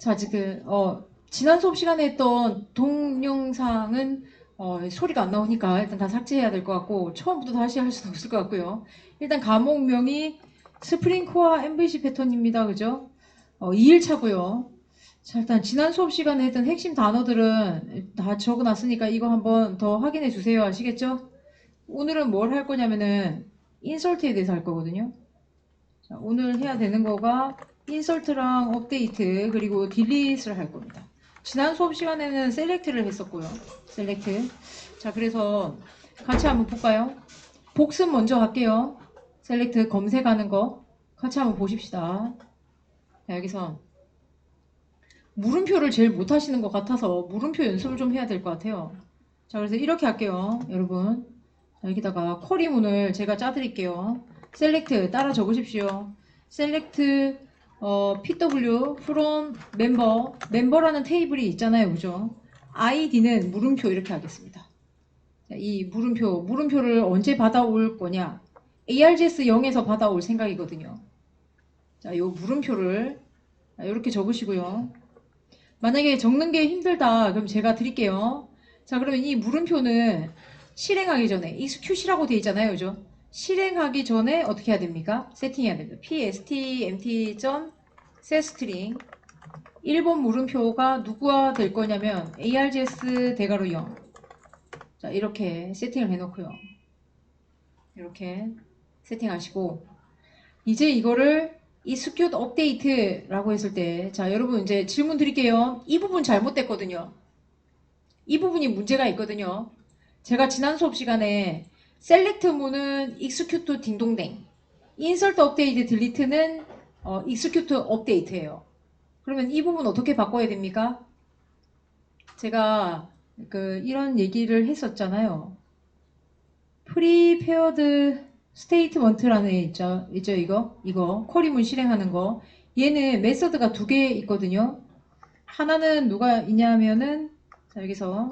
자, 지금, 어, 지난 수업 시간에 했던 동영상은, 어, 소리가 안 나오니까 일단 다 삭제해야 될 것 같고, 처음부터 다시 할 수는 없을 것 같고요. 일단 과목명이 스프링 코어 MVC 패턴입니다. 그죠? 어, 2일차고요. 자, 일단 지난 수업 시간에 했던 핵심 단어들은 다 적어놨으니까 이거 한번 더 확인해 주세요. 아시겠죠? 오늘은 뭘 할 거냐면은, 인설트에 대해서 할 거거든요. 자, 오늘 해야 되는 거가 인설트랑 업데이트 그리고 딜리트를 할 겁니다. 지난 수업 시간에는 셀렉트를 했었고요. 셀렉트. 자, 그래서 같이 한번 볼까요? 복습 먼저 할게요. 셀렉트 검색하는 거 같이 한번 보십시다. 자, 여기서 물음표를 제일 못 하시는 것 같아서 물음표 연습을 좀 해야 될 것 같아요. 자, 그래서 이렇게 할게요. 여러분. 자, 여기다가 쿼리문을 제가 짜드릴게요. 셀렉트 따라 적으십시오. 셀렉트 어, PW from member 멤버라는 테이블이 있잖아요. 그죠? ID는 물음표 이렇게 하겠습니다. 자, 이 물음표 물음표를 언제 받아올 거냐? ARGS 0에서 받아올 생각이거든요. 자, 요 물음표를 이렇게 적으시고요. 만약에 적는 게 힘들다 그럼 제가 드릴게요. 자, 그러면 이 물음표는 실행하기 전에 execute이라고 되어 있잖아요. 그죠? 실행하기 전에 어떻게 해야 됩니까? 세팅해야 됩니다. pstmt.setString 1번 물음표가 누구와 될 거냐면 args 대가로 0. 자, 이렇게 세팅을 해놓고요. 이렇게 세팅하시고 이제 이거를 execute update라고 했을 때 자, 여러분 이제 질문 드릴게요. 이 부분 잘못됐거든요. 이 부분이 문제가 있거든요. 제가 지난 수업 시간에 셀렉트 문은 execute 딩동댕, insert update delete는 어, execute update예요. 그러면 이 부분 어떻게 바꿔야 됩니까? 제가 그 이런 얘기를 했었잖아요. prepared statement라는 애 있죠, 있죠 이거 이거 쿼리문 실행하는 거 얘는 메서드가 두 개 있거든요. 하나는 누가 있냐면은 자 여기서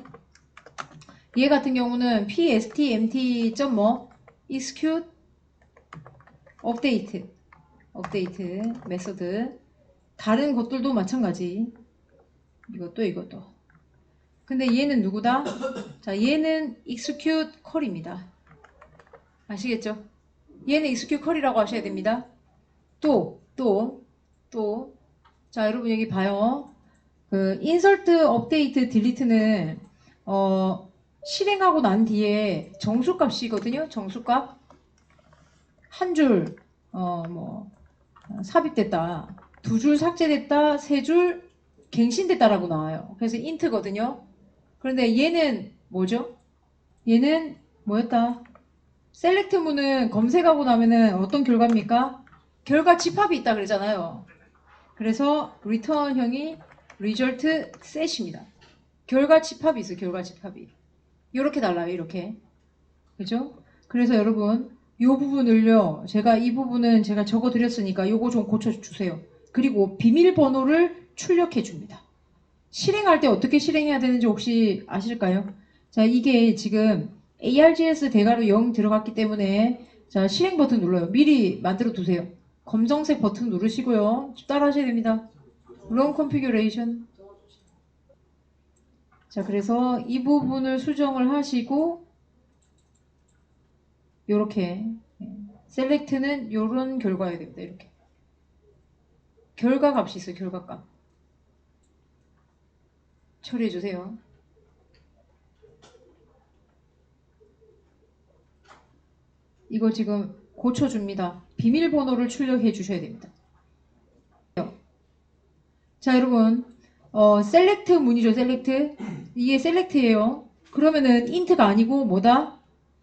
얘 같은 경우는 pstmt. 뭐? Execute update. Update 메서드 다른 것들도 마찬가지. 이것도 이것도. 근데 얘는 누구다? 자 얘는 execute call입니다. 아시겠죠? 얘는 execute call이라고 하셔야 됩니다. 또 또 또. 자 여러분 여기 봐요. 그 insert update delete는 어 실행하고 난 뒤에 정수값이거든요. 정수값 한 줄, 어, 뭐, 삽입됐다. 두 줄 삭제됐다. 세 줄 갱신됐다라고 나와요. 그래서 인트거든요. 그런데 얘는 뭐죠? 얘는 뭐였다? 셀렉트 문은 검색하고 나면은 어떤 결과입니까? 결과 집합이 있다 그러잖아요. 그래서 return형이 result set입니다. 결과 집합이 있어요. 결과 집합이. 이렇게 달라요. 이렇게. 그죠? 그래서 여러분 이 부분을요. 제가 이 부분은 제가 적어 드렸으니까 요거 좀 고쳐 주세요. 그리고 비밀번호를 출력해 줍니다. 실행할 때 어떻게 실행해야 되는지 혹시 아실까요? 자, 이게 지금 ARGS 대가로 0 들어갔기 때문에 자, 실행 버튼 눌러요. 미리 만들어 두세요. 검정색 버튼 누르시고요. 따라 하셔야 됩니다. Run Configuration. 자, 그래서 이 부분을 수정을 하시고 요렇게 셀렉트는 요런 결과여야 됩니다. 이렇게. 결과 값이 있어요. 결과 값. 처리해 주세요. 이거 지금 고쳐줍니다. 비밀번호를 출력해 주셔야 됩니다. 자, 여러분. 어, 셀렉트 문이죠, 셀렉트. 이게 셀렉트예요. 그러면은 인트가 아니고 뭐다?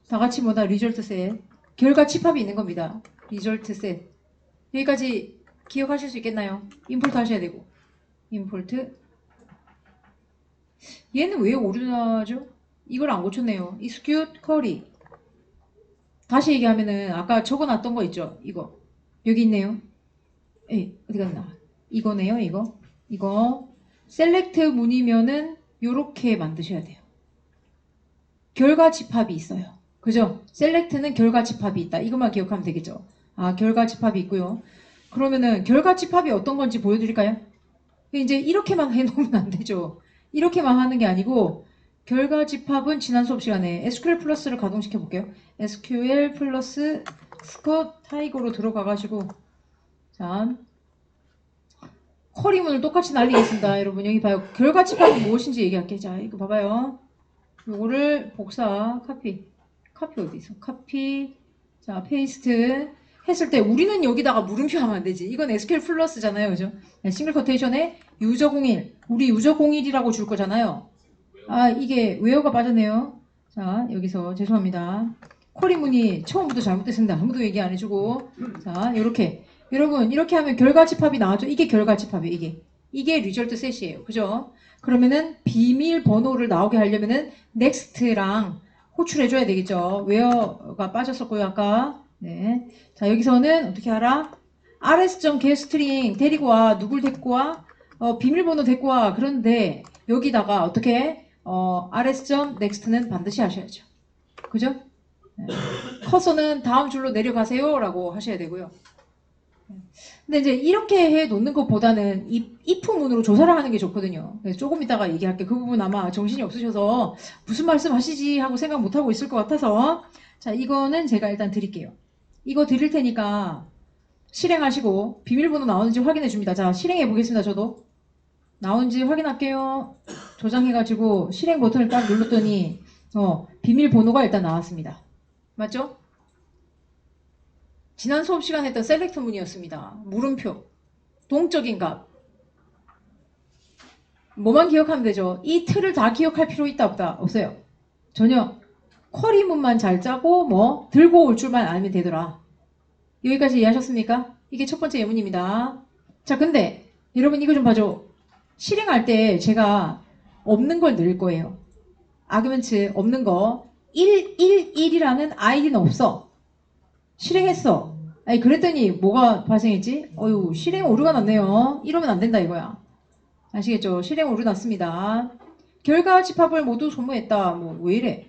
다 같이 뭐다? 리졸트 셋. 결과 집합이 있는 겁니다. 리졸트 셋. 여기까지 기억하실 수 있겠나요? 임포트 하셔야 되고. 임포트. 얘는 왜 오류나죠? 이걸 안 고쳤네요. execute. 다시 얘기하면은 아까 적어놨던 거 있죠? 이거. 여기 있네요. 에 어디 갔나? 이거네요, 이거. 이거. 셀렉트 문이면은 요렇게 만드셔야 돼요. 결과 집합이 있어요. 그죠? 셀렉트는 결과 집합이 있다. 이것만 기억하면 되겠죠? 아, 결과 집합이 있고요. 그러면은 결과 집합이 어떤 건지 보여드릴까요? 이제 이렇게만 해놓으면 안 되죠. 이렇게만 하는 게 아니고 결과 집합은 지난 수업 시간에 SQL 플러스를 가동시켜 볼게요. SQL 플러스 스컷 타이거로 들어가 가지고 자 커리문을 똑같이 날리겠습니다. 여러분 여기 봐요. 결과 집합이 무엇인지 얘기할게요. 자 이거 봐봐요. 요거를 복사 카피 카피 어디 있어? 카피 자 페이스트 했을 때 우리는 여기다가 물음표 하면 안 되지. 이건 SQL 플러스잖아요. 그죠? 네, 싱글 커테이션에 유저 01 우리 유저 01이라고 줄 거잖아요. 아 이게 웨어가 빠졌네요. 자 여기서 죄송합니다. 코리문이 처음부터 잘못됐습니다. 아무도 얘기 안 해주고 자 이렇게 여러분 이렇게 하면 결과 집합이 나왔죠. 이게 결과 집합이에요. 이게 이게 리절트 셋이에요. 그죠? 그러면은 비밀 번호를 나오게 하려면은 next랑 호출해 줘야 되겠죠. 웨어가 빠졌었고요 아까. 네. 자 여기서는 어떻게 알아? rs.getString 데리고 와 누굴 데리고 와? 어, 비밀번호 데리고 와 그런데 여기다가 어떻게 어, rs.next는 반드시 하셔야죠. 그죠? 네. 커서는 다음 줄로 내려가세요 라고 하셔야 되고요. 네. 근데 이제 이렇게 해 놓는 것보다는 이 if문으로 조사를 하는 게 좋거든요. 그래서 조금 이따가 얘기할게. 그 부분 아마 정신이 없으셔서 무슨 말씀 하시지 하고 생각 못 하고 있을 것 같아서 자 이거는 제가 일단 드릴게요. 이거 드릴 테니까 실행하시고 비밀번호 나오는지 확인해 줍니다. 자 실행해 보겠습니다. 저도 나오는지 확인할게요. 조장해 가지고 실행 버튼을 딱 눌렀더니 어 비밀번호가 일단 나왔습니다. 맞죠? 지난 수업 시간에 했던 셀렉트 문이었습니다. 물음표, 동적인 값. 뭐만 기억하면 되죠. 이 틀을 다 기억할 필요 있다 없다 없어요. 전혀 쿼리문만 잘 짜고 뭐 들고 올 줄만 알면 되더라. 여기까지 이해하셨습니까? 이게 첫 번째 예문입니다. 자 근데 여러분 이거 좀 봐줘. 실행할 때 제가 없는 걸 넣을 거예요. 아그멘트 없는 거 111이라는 아이디는 없어. 실행했어. 아니 그랬더니 뭐가 발생했지? 어유 실행 오류가 났네요. 이러면 안 된다 이거야. 아시겠죠? 실행 오류 났습니다. 결과 집합을 모두 소모했다. 뭐 왜 이래?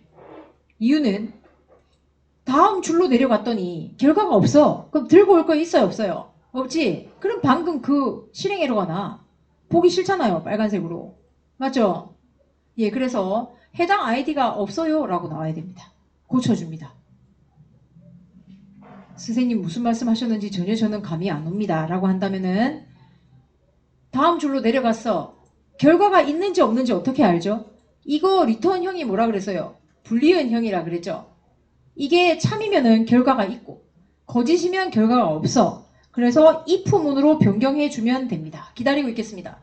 이유는 다음 줄로 내려갔더니 결과가 없어. 그럼 들고 올 거 있어요 없어요? 없지? 그럼 방금 그 실행 에러가 나. 보기 싫잖아요 빨간색으로. 맞죠? 예 그래서 해당 아이디가 없어요 라고 나와야 됩니다. 고쳐줍니다. 선생님 무슨 말씀 하셨는지 전혀 저는 감이 안 옵니다. 라고 한다면은 다음 줄로 내려갔어. 결과가 있는지 없는지 어떻게 알죠? 이거 리턴 형이 뭐라 그랬어요? 불리언형이라 그랬죠? 이게 참이면은 결과가 있고 거짓이면 결과가 없어. 그래서 if문으로 변경해 주면 됩니다. 기다리고 있겠습니다.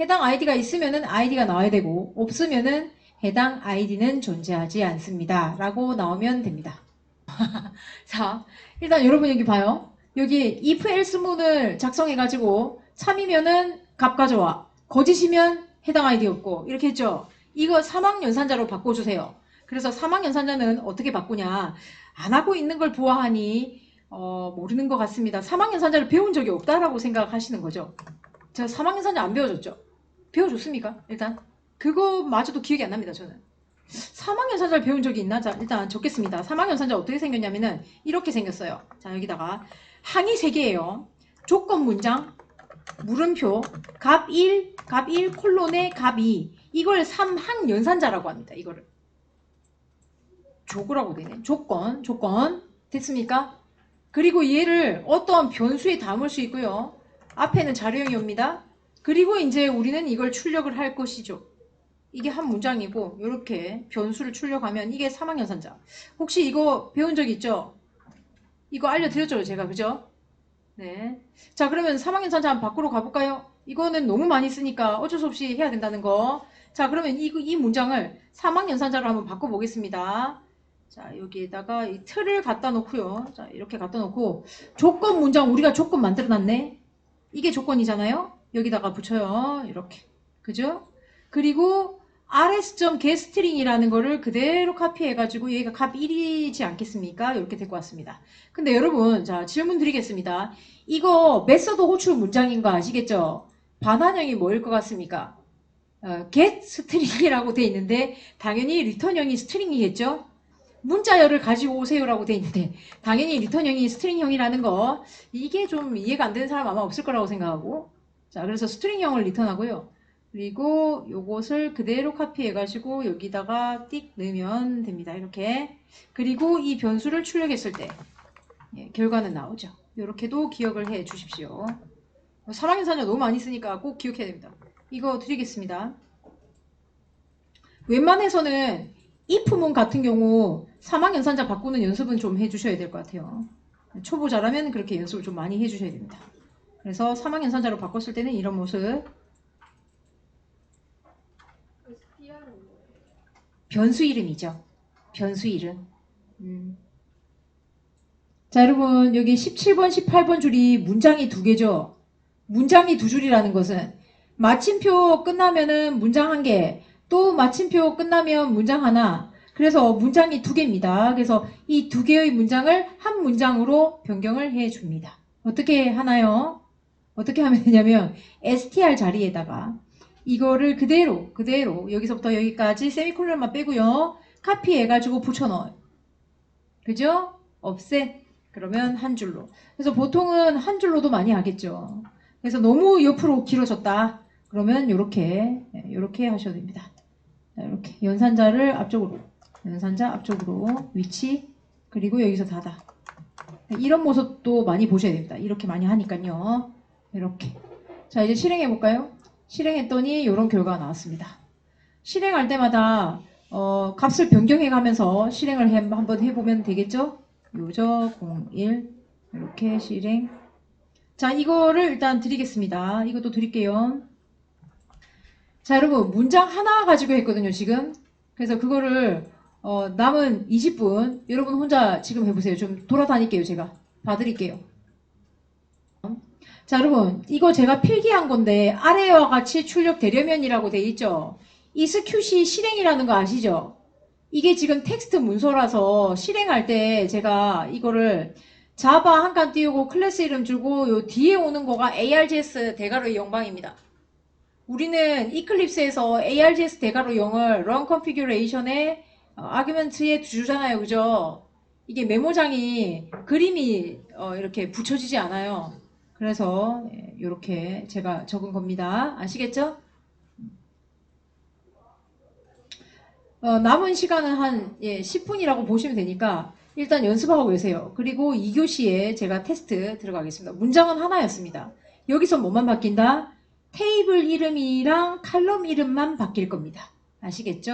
해당 아이디가 있으면은 아이디가 나와야 되고 없으면은 해당 아이디는 존재하지 않습니다. 라고 나오면 됩니다. 자, 일단 여러분 여기 봐요. 여기 if else 문을 작성해 가지고 참이면은 값 가져와. 거짓이면 해당 아이디 없고 이렇게 했죠. 이거 사망 연산자로 바꿔 주세요. 그래서 사망 연산자는 어떻게 바꾸냐? 안 하고 있는 걸 보아하니 어, 모르는 것 같습니다. 사망 연산자를 배운 적이 없다라고 생각하시는 거죠. 제가 사망 연산자 안 배워줬죠? 배워줬습니까? 일단 그거마저도 기억이 안 납니다. 저는. 사망연산자를 배운 적이 있나? 자, 일단 적겠습니다. 사망연산자 어떻게 생겼냐면은 이렇게 생겼어요. 자, 여기다가 항이 3개예요. 조건 문장, 물음표, 값 1, 값 1, 콜론에 값 2. 이걸 3항 연산자라고 합니다. 이거를. 조구라고 되네. 조건, 조건. 됐습니까? 그리고 얘를 어떤 변수에 담을 수 있고요. 앞에는 자료형이 옵니다. 그리고 이제 우리는 이걸 출력을 할 것이죠. 이게 한 문장이고 이렇게 변수를 출력하면 이게 사망연산자. 혹시 이거 배운 적 있죠? 이거 알려드렸죠 제가 그죠? 네. 자 그러면 사망연산자 한번 밖으로 가볼까요? 이거는 너무 많이 쓰니까 어쩔 수 없이 해야 된다는 거. 자 그러면 이, 이 문장을 사망연산자로 한번 바꿔보겠습니다. 자 여기에다가 이 틀을 갖다 놓고요. 자 이렇게 갖다 놓고 조건 문장 우리가 조건 만들어놨네. 이게 조건이잖아요. 여기다가 붙여요. 이렇게. 그죠? 그리고 rs.getString이라는 거를 그대로 카피해가지고 얘가 값 1이지 않겠습니까? 이렇게 데리고 왔습니다. 근데 여러분, 자, 질문 드리겠습니다. 이거 메서드 호출 문장인 거 아시겠죠? 반환형이 뭐일 것 같습니까? 어, getString이라고 돼 있는데, 당연히 리턴형이 스트링이겠죠? 문자열을 가지고 오세요라고 돼 있는데, 당연히 리턴형이 스트링형이라는 거, 이게 좀 이해가 안 되는 사람 아마 없을 거라고 생각하고, 자, 그래서 스트링형을 리턴하고요. 그리고 요것을 그대로 카피해 가지고 여기다가 띡 넣으면 됩니다. 이렇게. 그리고 이 변수를 출력했을 때 예, 결과는 나오죠. 이렇게도 기억을 해 주십시오. 사랑연산자 너무 많이 쓰니까 꼭 기억해야 됩니다. 이거 드리겠습니다. 웬만해서는 if문 같은 경우 사망 연산자 바꾸는 연습은 좀 해주셔야 될 것 같아요. 초보자라면 그렇게 연습을 좀 많이 해주셔야 됩니다. 그래서 사망 연산자로 바꿨을 때는 이런 모습 SPR은 뭐예요? 변수 이름이죠. 변수 이름. 음. 자, 여러분, 여기 17번, 18번 줄이 문장이 두 개죠. 문장이 두 줄이라는 것은 마침표 끝나면은 문장 한 개, 또 마침표 끝나면 문장 하나. 그래서 문장이 두 개입니다. 그래서 이 두 개의 문장을 한 문장으로 변경을 해 줍니다. 어떻게 하나요? 어떻게 하면 되냐면 str 자리에다가 이거를 그대로 그대로 여기서부터 여기까지 세미콜론만 빼고요. 카피해가지고 붙여넣어요. 그죠? offset 그러면 한 줄로. 그래서 보통은 한 줄로도 많이 하겠죠. 그래서 너무 옆으로 길어졌다. 그러면 이렇게 이렇게 하셔도 됩니다. 이렇게 연산자를 앞쪽으로 연산자 앞쪽으로 위치 그리고 여기서 닫아. 이런 모습도 많이 보셔야 됩니다. 이렇게 많이 하니까요. 이렇게. 자 이제 실행해 볼까요? 실행했더니 이런 결과가 나왔습니다. 실행할 때마다 어, 값을 변경해 가면서 실행을 해- 한번 해보면 되겠죠? 요저 01 이렇게 실행 자 이거를 일단 드리겠습니다. 이것도 드릴게요. 자 여러분 문장 하나 가지고 했거든요 지금 그래서 그거를 어, 남은 20분 여러분 혼자 지금 해보세요. 좀 돌아다닐게요 제가 봐드릴게요. 자 여러분 이거 제가 필기한 건데 아래와 같이 출력 대려면이라고 돼 있죠. 이 스큐시 실행이라는 거 아시죠? 이게 지금 텍스트 문서라서 실행할 때 제가 이거를 자바 한 칸 띄우고 클래스 이름 주고 요 뒤에 오는 거가 ARGS 대괄호 영방입니다. 우리는 이클립스에서 ARGS 대괄호 0을 run configuration에 어, 아규멘트에 주잖아요. 그죠? 이게 메모장이 그림이 어, 이렇게 붙여지지 않아요. 그래서 이렇게 제가 적은 겁니다. 아시겠죠? 어, 남은 시간은 한 예, 10분이라고 보시면 되니까 일단 연습하고 계세요. 그리고 2교시에 제가 테스트 들어가겠습니다. 문장은 하나였습니다. 여기서 뭐만 바뀐다? 테이블 이름이랑 칼럼 이름만 바뀔 겁니다. 아시겠죠?